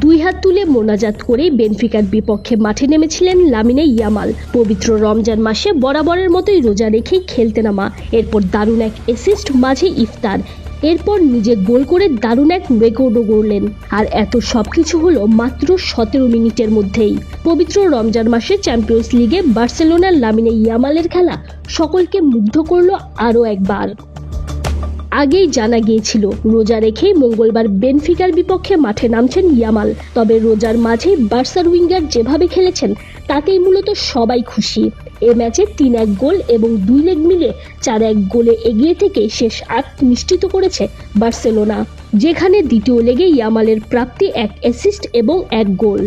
দুই হাত তুলে মোনাজাত করে বেনফিকার বিপক্ষে মাঠে নেমেছিলেন লামিনে ইয়ামাল। পবিত্র রমজান মাসে বরাবরের মতোই রোজা রেখেই খেলতে নামা। এরপর দারুণ এক অ্যাসিস্ট মাঝে ইফতার। এরপর নিজে গোল করে দারুণ এক রেকর্ডও গড়লেন। আর এত সব কিছু হলো মাত্র সতেরো মিনিটের মধ্যেই। পবিত্র রমজান মাসে চ্যাম্পিয়ন্স লিগে বার্সেলোনার লামিনে ইয়ামালের খেলা সকলকে মুগ্ধ করল আরও একবার। আগেই জানা গিয়েছিল, রোজা রেখে মঙ্গলবার বেনফিকার বিপক্ষে মাঠে নামছেন ইয়ামাল। তবে রোজার মাঝে বার্সার উইঙ্গার যেভাবে খেলেছেন, তাতেই মূলত সবাই খুশি। এ ম্যাচে তিন এক গোল এবং দুই লেগ মিলে চার এক গোলে এগিয়ে থেকে শেষ আট নিশ্চিত করেছে বার্সেলোনা, যেখানে দ্বিতীয় লেগে ইয়ামালের প্রাপ্তি এক অ্যাসিস্ট এবং এক গোল।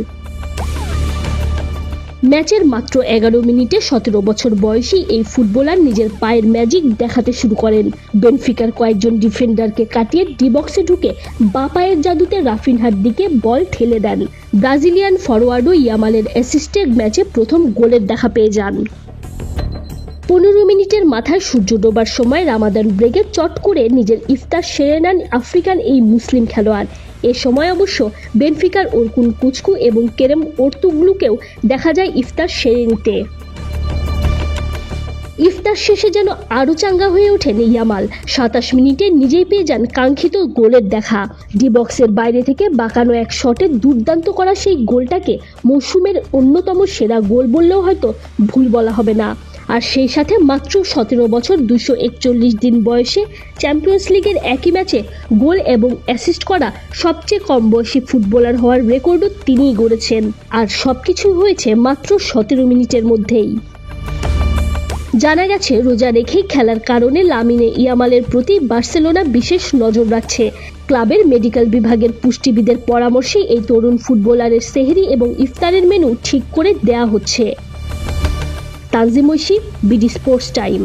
ম্যাচের মাত্র এগারো মিনিটে সতেরো বছর বয়সী এই ফুটবলার নিজের পায়ের ম্যাজিক দেখাতে শুরু করেন। বেনফিকার কয়েকজন ডিফেন্ডারকে কাটিয়ে ডি বক্সে ঢুকে বা পায়ের জাদুতে রাফিনহার দিকে বল ঠেলে দেন। ব্রাজিলিয়ান ফরওয়ার্ডও ইয়ামালের অ্যাসিস্টেড ম্যাচে প্রথম গোলের দেখা পেয়ে যান। পনেরো মিনিটের মাথায় সূর্য ডোবার সময় রামাদান ব্রেগে চট করে নিজের ইফতার সেরে নেন আফ্রিকান এই মুসলিম খেলোয়াড়। এ সময় অবশ্য বেনফিকার ওরকুন কুচকু এবং কেরেম ওর্তুগলুকেও দেখা যায় ইফতার সেরে নিতে ইফতার শেষে যেন আরও চাঙ্গা হয়ে ওঠেন ইয়ামাল। সাতাশ মিনিটে নিজেই পেয়ে যান কাঙ্ক্ষিত গোলের দেখা। ডি বক্সের বাইরে থেকে বাঁকানো এক শটে দুর্দান্ত করা সেই গোলটাকে মৌসুমের অন্যতম সেরা গোল বললেও হয়তো ভুল বলা হবে না। আর সেই সাথে মাত্র সতেরো বছর দুশো একচল্লিশ দিন বয়সে চ্যাম্পিয়ন্স লিগের একই ম্যাচে গোল এবং অ্যাসিস্ট করা সবচেয়ে কম বয়সী ফুটবলার হওয়ার রেকর্ডও তিনিই গড়েছেন। আর সবকিছু হয়েছে মাত্র সতেরো মিনিটের মধ্যেই। জানা গেছে, রোজা রেখেই খেলার কারণে লামিনে ইয়ামালের প্রতি বার্সেলোনা বিশেষ নজর রাখছে। ক্লাবের মেডিকেল বিভাগের পুষ্টিবিদের পরামর্শে এই তরুণ ফুটবলারের সেহরি এবং ইফতারের মেনু ঠিক করে দেয়া হচ্ছে। Tanjim Oishi BD sports time.